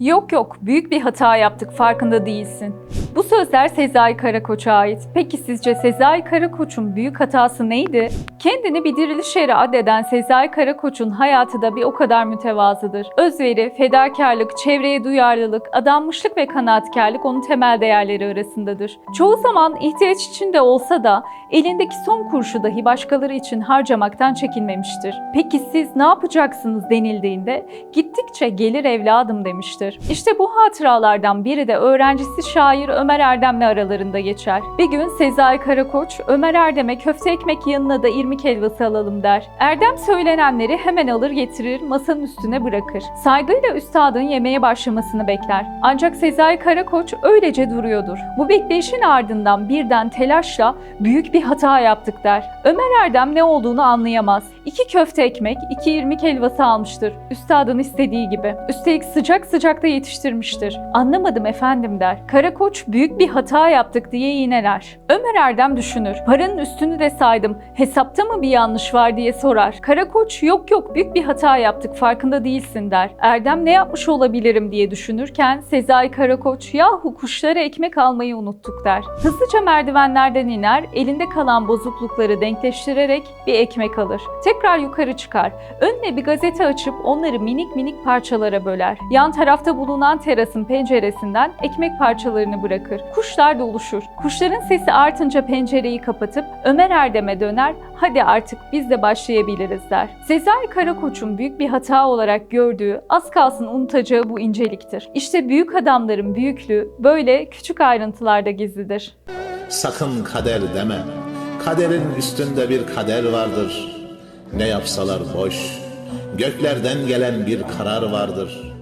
Yok yok, büyük bir hata yaptık, farkında değilsin. Bu sözler Sezai Karakoç'a ait. Peki sizce Sezai Karakoç'un büyük hatası neydi? Kendini bir diriliş eri addeden Sezai Karakoç'un hayatı da bir o kadar mütevazıdır. Özveri, fedakarlık, çevreye duyarlılık, adanmışlık ve kanaatkarlık onun temel değerleri arasındadır. Çoğu zaman ihtiyaç içinde olsa da elindeki son kurşu dahi başkaları için harcamaktan çekinmemiştir. Peki siz ne yapacaksınız denildiğinde gittikçe gelir evladım demiştir. İşte bu hatıralardan biri de öğrencisi şair Ömer Erdem'le aralarında geçer. Bir gün Sezai Karakoç, Ömer Erdem'e köfte ekmek yanına da irmik helvası alalım der. Erdem söylenenleri hemen alır getirir, masanın üstüne bırakır. Saygıyla üstadın yemeğe başlamasını bekler. Ancak Sezai Karakoç öylece duruyordur. Bu bekleyişin ardından birden telaşla büyük bir hata yaptık der. Ömer Erdem ne olduğunu anlayamaz. İki köfte ekmek, iki irmik helvası almıştır. Üstadın istediği gibi. Üstelik sıcak sıcak da yetiştirmiştir. Anlamadım efendim der. Karakoç büyük bir hata yaptık diye iğneler. Ömer Erdem düşünür. Paranın üstünü de saydım. Hesapta mı bir yanlış var diye sorar. Karakoç yok yok büyük bir hata yaptık farkında değilsin der. Erdem ne yapmış olabilirim diye düşünürken Sezai Karakoç yahu kuşlara ekmek almayı unuttuk der. Hızlıca merdivenlerden iner, elinde kalan bozuklukları denkleştirerek bir ekmek alır. Tekrar yukarı çıkar. Önüne bir gazete açıp onları minik minik parçalara böler. Yan tarafta bulunan terasın penceresinden ekmek parçalarını bırakır. Kuşlar doluşur. Kuşların sesi artınca pencereyi kapatıp Ömer Erdem'e döner, hadi artık biz de başlayabiliriz der. Sezai Karakoç'un büyük bir hata olarak gördüğü, az kalsın unutacağı bu inceliktir. İşte büyük adamların büyüklüğü böyle küçük ayrıntılarda gizlidir. Sakın kader deme. Kaderin üstünde bir kader vardır. Ne yapsalar boş. Göklerden gelen bir karar vardır.